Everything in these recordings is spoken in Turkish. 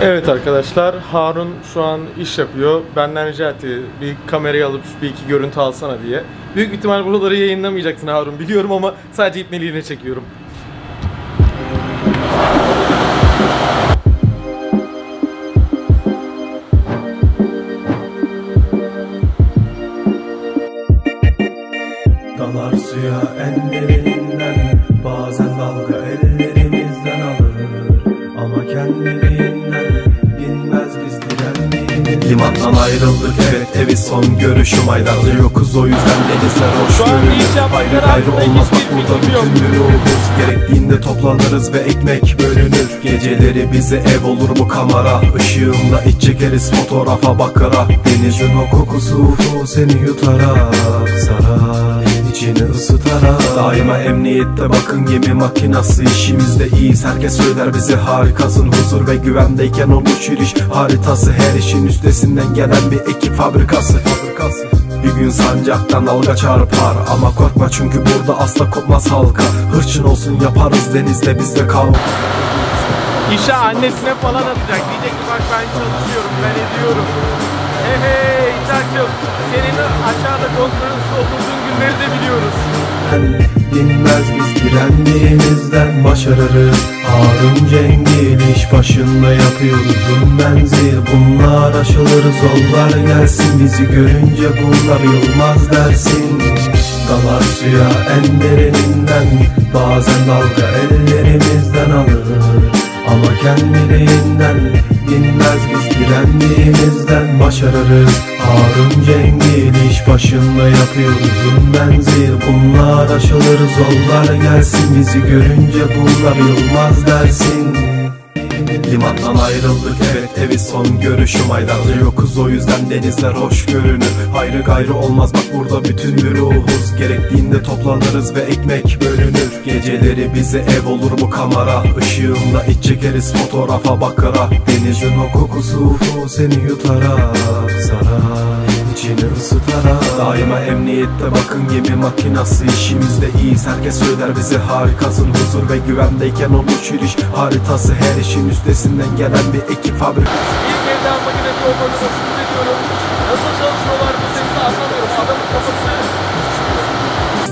Evet arkadaşlar, Harun şu an iş yapıyor. Benden rica etti bir kamerayı alıp bir iki görüntü alsana diye. Büyük ihtimal buraları yayınlamayacaksın Harun biliyorum ama sadece ipneliğine çekiyorum. Aylarca yokuz o yüzden denizler hoş Şu an görünür. Ayrı hakkında olmaz bak burada bilgim yok. bütün bir ruhuz Gerektiğinde toplanırız ve ekmek bölünür. Geceleri bize ev olur bu kamera. Işığımla iç çekeriz fotoğrafa bakara. Denizin o kokusu ufo seni yutarak sarar. İçini ısıtarak Daima emniyette bakın gemi makinası işimizde iyiyiz. Herkes söyler bizi harikasın. Huzur ve güvendeyken oluşur iş Haritası. Her işin üstesinden gelen bir ekip fabrikası. Fabrikası bir gün sancaktan dalga çarpar Ama korkma çünkü burada asla kopmaz halka Hırçın olsun yaparız denizde bizde kavga İşe annesine falan atacak. Diyecek ki bak ben çalışıyorum, ben ediyorum. Hey hey İshak'cığım, senin aşağıda konferansda oturduğun günleri de biliyoruz. Dinmez biz direndiğimizden başarırız. Harun Cengiz iş başında yapıyoruz menzil. Bunlar aşılır zollar gelsin. Bizi görünce bunlar yılmaz dersin. Dalar suya en derininden Bazen dalga ellerimizden alır. Ama kendiliğinden Dinmez biz direndiğimizden başarırız. Harun Cengiz iş başında yapıyoruz menzil. Bunlar aşılır zollar gelsin. Bizi görünce bunlar yılmaz dersin Limandan ayrıldık evet evi son görüşüm. Aylarca yokuz o yüzden denizler hoş görünür. Hayrı gayrı olmaz bak burada bütün bir ruhuz. Gerektiğinde toplanırız ve ekmek bölünür. Geceleri bize ev olur bu kamera? Işığımla iç çekeriz fotoğrafa bakara. Denizin o kokusu ufo seni yutarak sarar içini ısıtarak Daima emniyette bakın gemi makinası işimizde iyiyiz Herkes söyler bizi harikasın huzur ve güvendeyken oluşur iş Haritası her işin üstesinden gelen bir ekip fabrikası. İlk evden makinesi olmanı nasıl ediyorum. Nasıl çalışıyorlar bu sesi anlamıyorum. Adamın kafası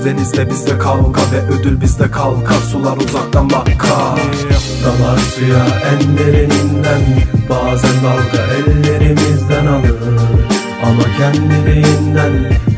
Denizde bizde kavga ve ödül bizde kalkar. Sular uzaktan bakar. Dalar suya en derininden Bazen dalga ellerimizden alır Ama kendiliğinden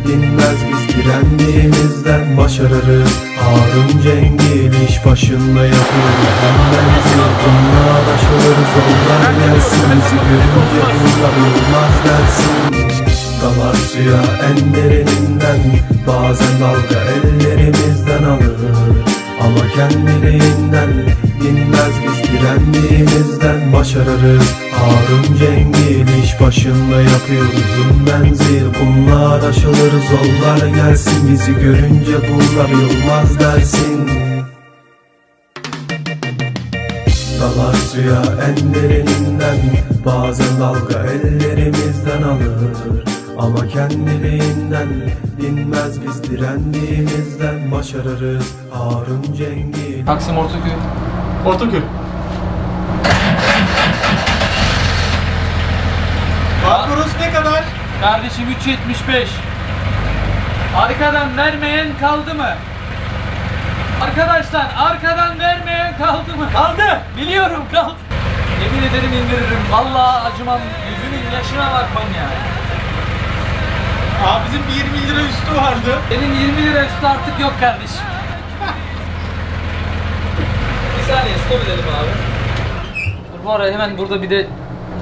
Dinmez biz direndiğimizden. Başarırız Harun Cengiz iş başında yapıyoruz. Menzil bunlar aşılır zorlar gelsin. Bizi görünce bunlar olmaz dersin. Dalar suya en derininden Bazen dalga ellerimizden alır. Ama kendiliğinden Dinmez biz direndiğimizden. Başarırız Harun Cengiz iş başında yapıyoruz menzil. Bunlar aşılır zollar gelsin. Bizi görünce bunlar yılmaz dersin. Dalar suya en derininden Bazen dalga ellerimizden alır. Ama kendiliğinden Dinmez biz direndiğimizden. Başarırız Harun Cengiz Taksim Ortaköy. Ortaköy. Bakburuz ne kadar? Kardeşim 3.75. Arkadan vermeyen kaldı mı? Arkadaşlar arkadan vermeyen kaldı mı? Kaldı. Biliyorum kaldı. Yemin ederim indiririm. Vallahi acımam. Yüzünün yaşına bakmam ya. Abimizin bir 20 lira üstü vardı. Senin 20 lira üstü artık yok kardeşim. bir saniye stop edelim abi. Dur bu ara hemen burada bir de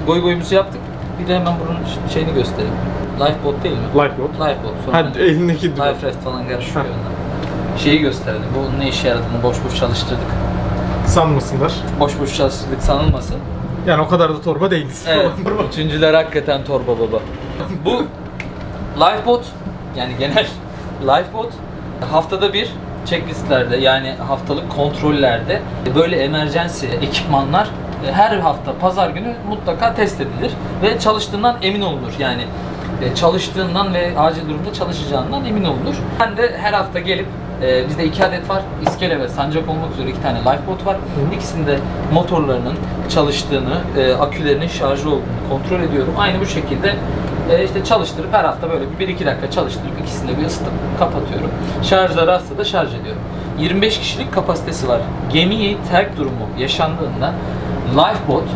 goy goyumuzu yaptık. Bir de hemen bunun şeyini göstereyim. Lifeboat değil mi? Lifeboat. Lifeboat. Sonra Ha elindeki Life Raft falan karışıyor ondan. Şeyi gösterdim. Bu ne işe yaradığını boş boş çalıştırdık. sanmasınlar. Boş boş çalıştırdık sanılmasın. Yani o kadar da torba değiliz. Evet. Üçüncüler hakikaten torba baba. Bu Lifeboat yani genel Lifeboat haftada bir checklistlerde yani haftalık kontrollerde böyle emergency ekipmanlar e, her hafta pazar günü mutlaka test edilir ve çalıştığından emin olunur. Yani çalıştığından ve acil durumda çalışacağından emin olunur. Ben de her hafta gelip Ee, bizde iki adet var. İskele ve sancak olmak üzere iki tane lifeboat var. İkisinde motorlarının çalıştığını, e, akülerinin şarjı olduğunu kontrol ediyorum. Aynı bu şekilde e, işte çalıştırıp her hafta böyle bir iki dakika çalıştırıp ikisini de bir ısıtıp kapatıyorum. Şarjları azsa da şarj ediyorum. 25 kişilik kapasitesi var. Gemiyi terk durumu yaşandığında lifeboat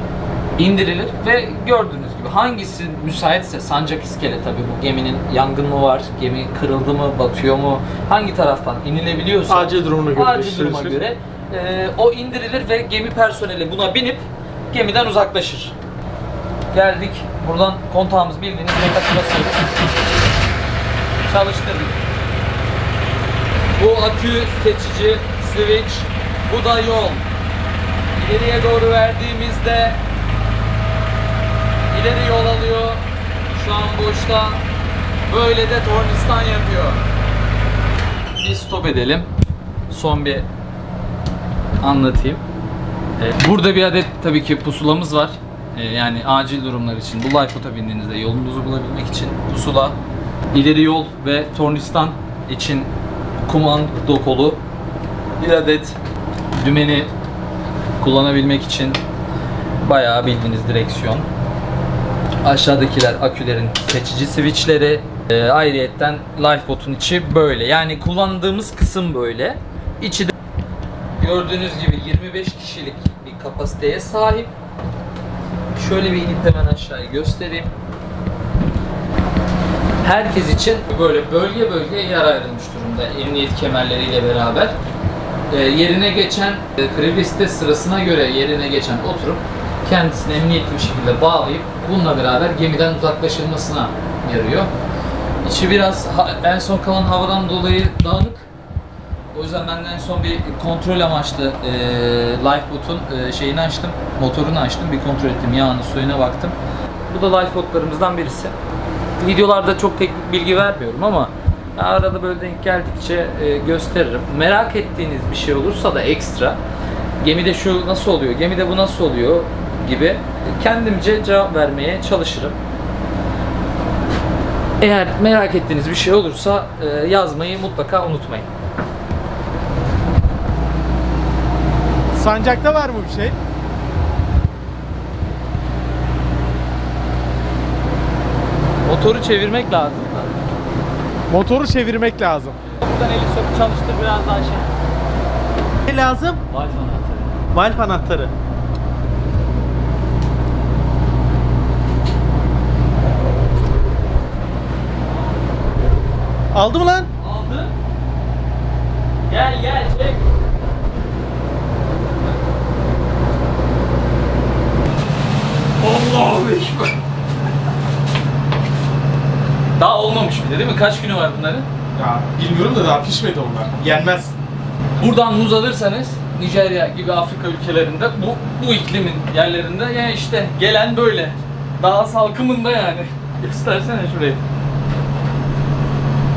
indirilir ve gördüğünüz gibi hangisi müsaitse sancak iskele tabii bu geminin yangın mı var, gemi kırıldı mı, batıyor mu, hangi taraftan inilebiliyorsa Acil durumuna göre acil duruma göre e, o indirilir ve gemi personeli buna binip gemiden uzaklaşır. Geldik. Buradan kontağımız bildiğiniz mekatı basıyoruz. Çalıştırdık. Bu akü seçici switch. Bu da yol. İleriye doğru verdiğimizde ileri yol alıyor. Şu an boşta. Böyle de tornistan yapıyor. Bir stop edelim. Son bir anlatayım. Ee, Burada bir adet tabii ki pusulamız var. Ee, Yani acil durumlar için bu lifeboat'a bindiğinizde yolunuzu bulabilmek için pusula, ileri yol ve tornistan için kumando kolu, bir adet dümeni kullanabilmek için bayağı bildiğiniz direksiyon. Aşağıdakiler akülerin seçici switchleri. Ee, ayrıyetten lifeboat'un içi böyle. Yani kullandığımız kısım böyle. İçi de gördüğünüz gibi 25 kişilik bir kapasiteye sahip. Şöyle bir inip hemen aşağıya göstereyim. Herkes için böyle bölge bölge yer ayrılmış durumda emniyet kemerleriyle beraber. Ee, yerine geçen, e, kriviste sırasına göre yerine geçen oturup kendisini emniyetli bir şekilde bağlayıp bununla beraber gemiden uzaklaşılmasına yarıyor. İçi biraz en son kalan havadan dolayı dağınık. O yüzden ben en son bir kontrol amaçlı e, lifeboat'un e, şeyini açtım, motorunu açtım, bir kontrol ettim, yağını, suyuna baktım. Bu da lifeboat'larımızdan birisi. Videolarda çok teknik bilgi vermiyorum ama arada böyle denk geldikçe e, gösteririm. Merak ettiğiniz bir şey olursa da ekstra, gemide şu nasıl oluyor, gemide bu nasıl oluyor gibi kendimce cevap vermeye çalışırım. Eğer merak ettiğiniz bir şey olursa e, yazmayı mutlaka unutmayın. Sancakta var mı bir şey? Motoru çevirmek lazım. Motoru çevirmek lazım. Buradan eli sokup çalıştır biraz daha şey. Ne lazım? Valve anahtarı. Valve anahtarı. Aldı mı lan? Aldı. Gel gel çek. Allahu Ekber. Daha olmamış bile değil mi? Kaç günü var bunların? Ya bilmiyorum da daha pişmedi onlar. Yenmez. Buradan muz alırsanız Nijerya gibi Afrika ülkelerinde bu bu iklimin yerlerinde yani işte gelen böyle. Daha salkımında yani. Göstersene şurayı.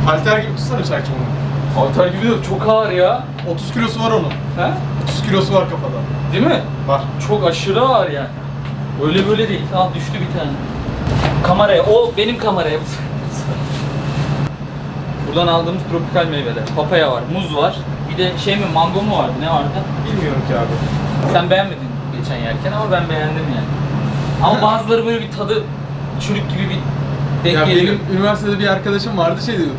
Halter gibi tutsana çaycım onu. Altar gibi de çok ağır ya. 30 kilosu var onun. Ha? 30 kilosu var kafada. Değil mi? Var. Çok aşırı ağır yani. Öyle böyle değil. Al düştü bir tane. Kameraya, o benim kameraya. Buradan aldığımız tropikal meyveler. Papaya var, muz var. Bir de şey mi, mango mu vardı? Ne vardı? Bilmiyorum ki abi. Sen beğenmedin geçen yerken ama ben beğendim yani. Ama bazıları böyle bir tadı çürük gibi bir denk Ya geliyor. benim üniversitede bir arkadaşım vardı şey diyordu.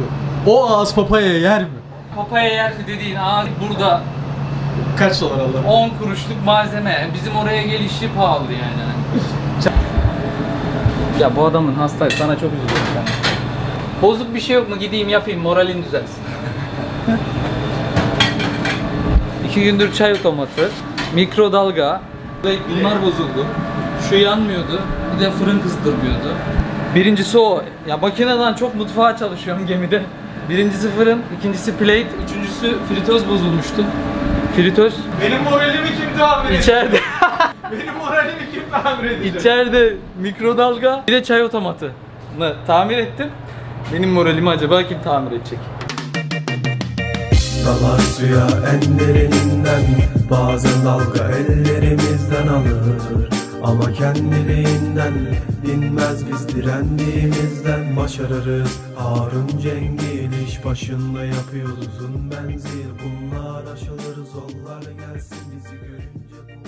O ağız papaya yer mi? Papaya yer dediğin ağaç burada Kaç dolar alır? 10 kuruşluk malzeme. Bizim oraya gelişi pahalı yani. ya bu adamın hastayı sana çok üzülüyorum sen. Bozuk bir şey yok mu gideyim yapayım moralin düzelsin. İki gündür çay otomatı, mikrodalga, bunlar bozuldu. Şu yanmıyordu, bir de fırın kızdırmıyordu. Birincisi o. Ya makineden çok mutfağa çalışıyorum gemide. Birincisi fırın, ikincisi plate, üçüncüsü fritöz bozulmuştu. Fritöz Benim moralimi kim tamir edecek? içeride. Benim moralimi kim tamir edecek? İçeride mikrodalga bir de çay otomatı tamir ettim. Benim moralimi acaba kim tamir edecek? Dalar suya en derininden Bazen dalga ellerimizden alır Ama kendiliğinden dinmez biz direndiğimizden başarırız Harun Cengiz iş başında yapıyoruz uzun menzil. Bunlar aşılır zorlar gelsin bizi görünce